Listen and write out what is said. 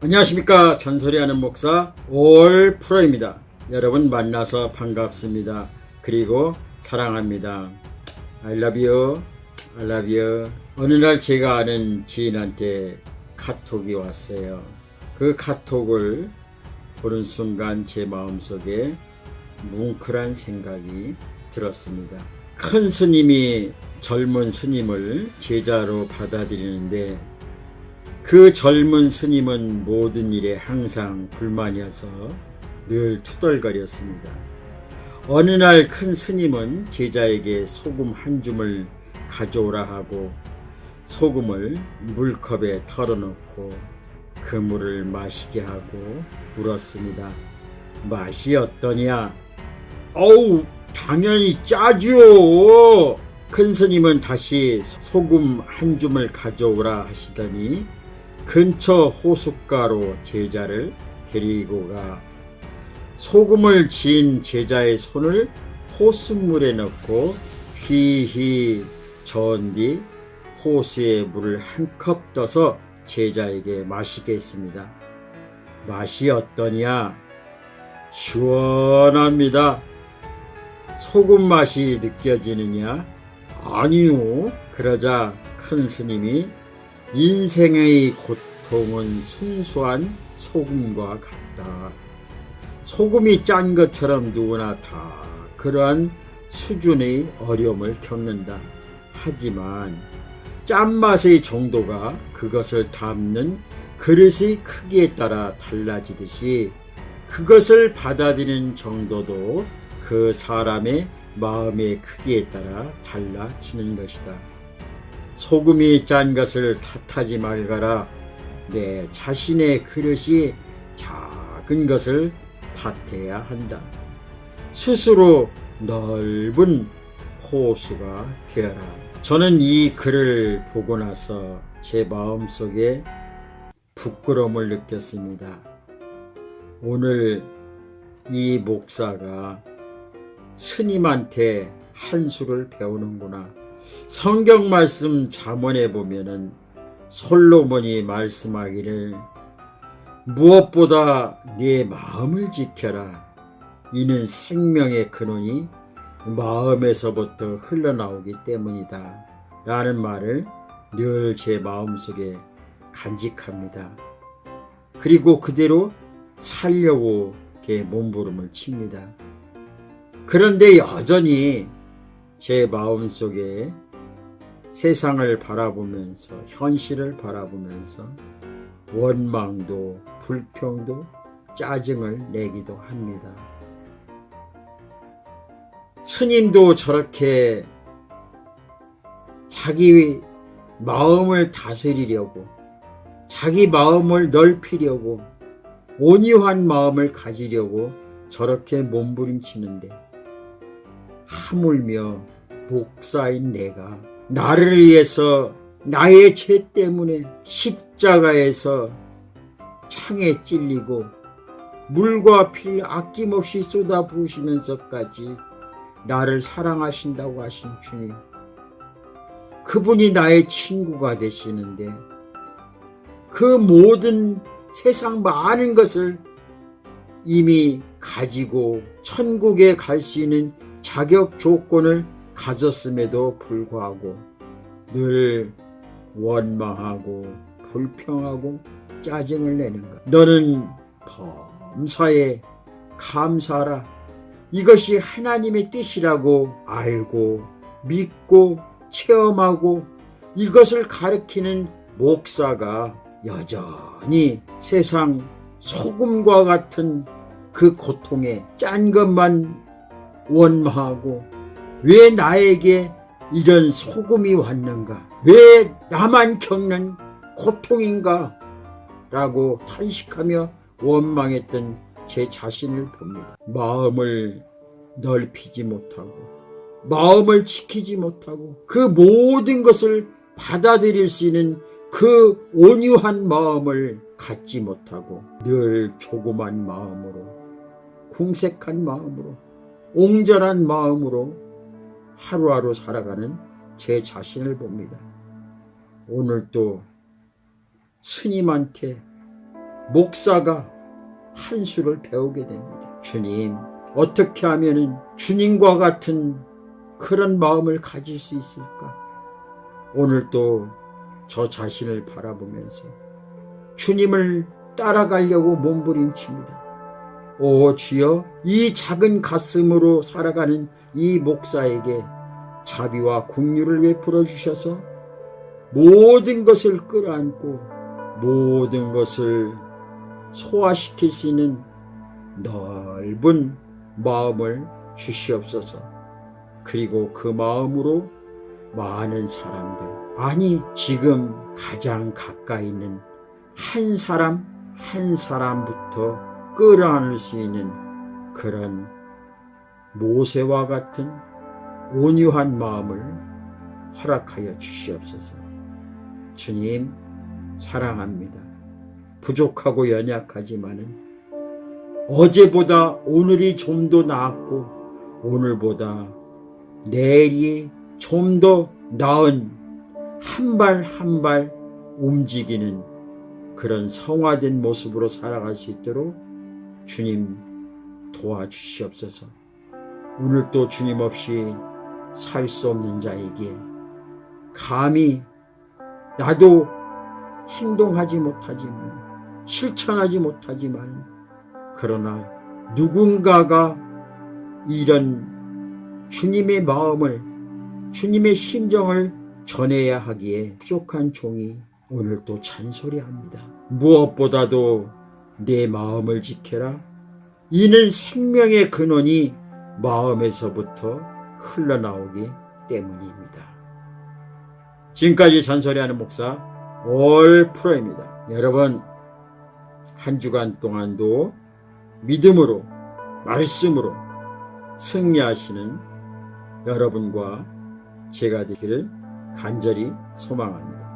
안녕하십니까 전설이하는 목사 올 프로입니다. 여러분 만나서 반갑습니다. 그리고 사랑합니다. Love you. 어느 날 제가 아는 지인한테 카톡이 왔어요. 그 카톡을 보는 순간 제 마음속에 뭉클한 생각이 들었습니다. 큰 스님이 젊은 스님을 제자로 받아들이는데 그 젊은 스님은 모든 일에 항상 불만이어서 늘 투덜거렸습니다. 어느 날 큰 스님은 제자에게 소금 한 줌을 가져오라 하고 소금을 물컵에 털어놓고 그 물을 마시게 하고 물었습니다. 맛이 어떠냐? 어우, 당연히 짜죠! 큰 스님은 다시 소금 한 줌을 가져오라 하시더니 근처 호숫가로 제자를 데리고 가 소금을 지은 제자의 손을 호수물에 넣고 휘휘 저은 뒤 호수에 물을 한 컵 떠서 제자에게 마시게 했습니다. 맛이 어떠냐? 시원합니다. 소금 맛이 느껴지느냐? 아니요. 그러자 큰 스님이 인생의 고통은 순수한 소금과 같다. 소금이 짠 것처럼 누구나 다 그러한 수준의 어려움을 겪는다. 하지만 짠맛의 정도가 그것을 담는 그릇의 크기에 따라 달라지듯이 그것을 받아들이는 정도도 그 사람의 마음의 크기에 따라 달라지는 것이다. 소금이 짠 것을 탓하지 말거라. 내 자신의 그릇이 작은 것을 탓해야 한다. 스스로 넓은 호수가 되어라. 저는 이 글을 보고 나서 제 마음 속에 부끄러움을 느꼈습니다. 오늘 이 목사가 스님한테 한 수를 배우는구나. 성경 말씀 잠언에 보면은 솔로몬이 말씀하기를 무엇보다 네 마음을 지켜라. 이는 생명의 근원이 마음에서부터 흘러나오기 때문이다. 라는 말을 늘 제 마음속에 간직합니다. 그리고 그대로 살려고 게 몸부림을 칩니다. 그런데 여전히 제 마음속에 세상을 바라보면서 현실을 바라보면서 원망도 불평도 짜증을 내기도 합니다. 스님도 저렇게 자기 마음을 다스리려고 자기 마음을 넓히려고 온유한 마음을 가지려고 저렇게 몸부림치는데 하물며 목사인 내가 나를 위해서 나의 죄 때문에 십자가에서 창에 찔리고 물과 피를 아낌없이 쏟아 부으시면서까지 나를 사랑하신다고 하신 주님. 그분이 나의 친구가 되시는데 그 모든 세상 많은 것을 이미 가지고 천국에 갈 수 있는 자격 조건을 가졌음에도 불구하고 늘 원망하고 불평하고 짜증을 내는 것. 너는 범사에 감사하라. 이것이 하나님의 뜻이라고 알고 믿고 체험하고 이것을 가르치는 목사가 여전히 세상 소금과 같은 그 고통에 짠 것만 원망하고 왜 나에게 이런 소금이 왔는가? 왜 나만 겪는 고통인가? 라고 탄식하며 원망했던 제 자신을 봅니다. 마음을 넓히지 못하고, 마음을 지키지 못하고, 그 모든 것을 받아들일 수 있는 그 온유한 마음을 갖지 못하고, 늘 조그만 마음으로, 궁색한 마음으로, 옹졸한 마음으로 하루하루 살아가는 제 자신을 봅니다. 오늘도 스님한테 목사가 한 수를 배우게 됩니다. 주님, 어떻게 하면은 주님과 같은 그런 마음을 가질 수 있을까? 오늘도 저 자신을 바라보면서 주님을 따라가려고 몸부림칩니다. 오 주여, 이 작은 가슴으로 살아가는 이 목사에게 자비와 긍휼을 베풀어 주셔서 모든 것을 끌어안고 모든 것을 소화시킬 수 있는 넓은 마음을 주시옵소서. 그리고 그 마음으로 많은 사람들, 아니, 지금 가장 가까이 있는 한 사람, 한 사람부터 끌어안을 수 있는 그런 모세와 같은 온유한 마음을 허락하여 주시옵소서. 주님, 사랑합니다. 부족하고 연약하지만은 어제보다 오늘이 좀 더 나았고 오늘보다 내일이 좀 더 나은 한 발 한 발 움직이는 그런 성화된 모습으로 살아갈 수 있도록 주님 도와주시옵소서. 오늘 또 주님 없이 살 수 없는 자에게 감히 나도 행동하지 못하지만 실천하지 못하지만 그러나 누군가가 이런 주님의 마음을 주님의 심정을 전해야 하기에 부족한 종이 오늘 또 잔소리합니다. 무엇보다도 내 마음을 지켜라. 이는 생명의 근원이 마음에서부터 흘러나오기 때문입니다. 지금까지 잔소리하는 목사 올 프로입니다. 여러분 한 주간 동안도 믿음으로 말씀으로 승리하시는 여러분과 제가 되기를 간절히 소망합니다.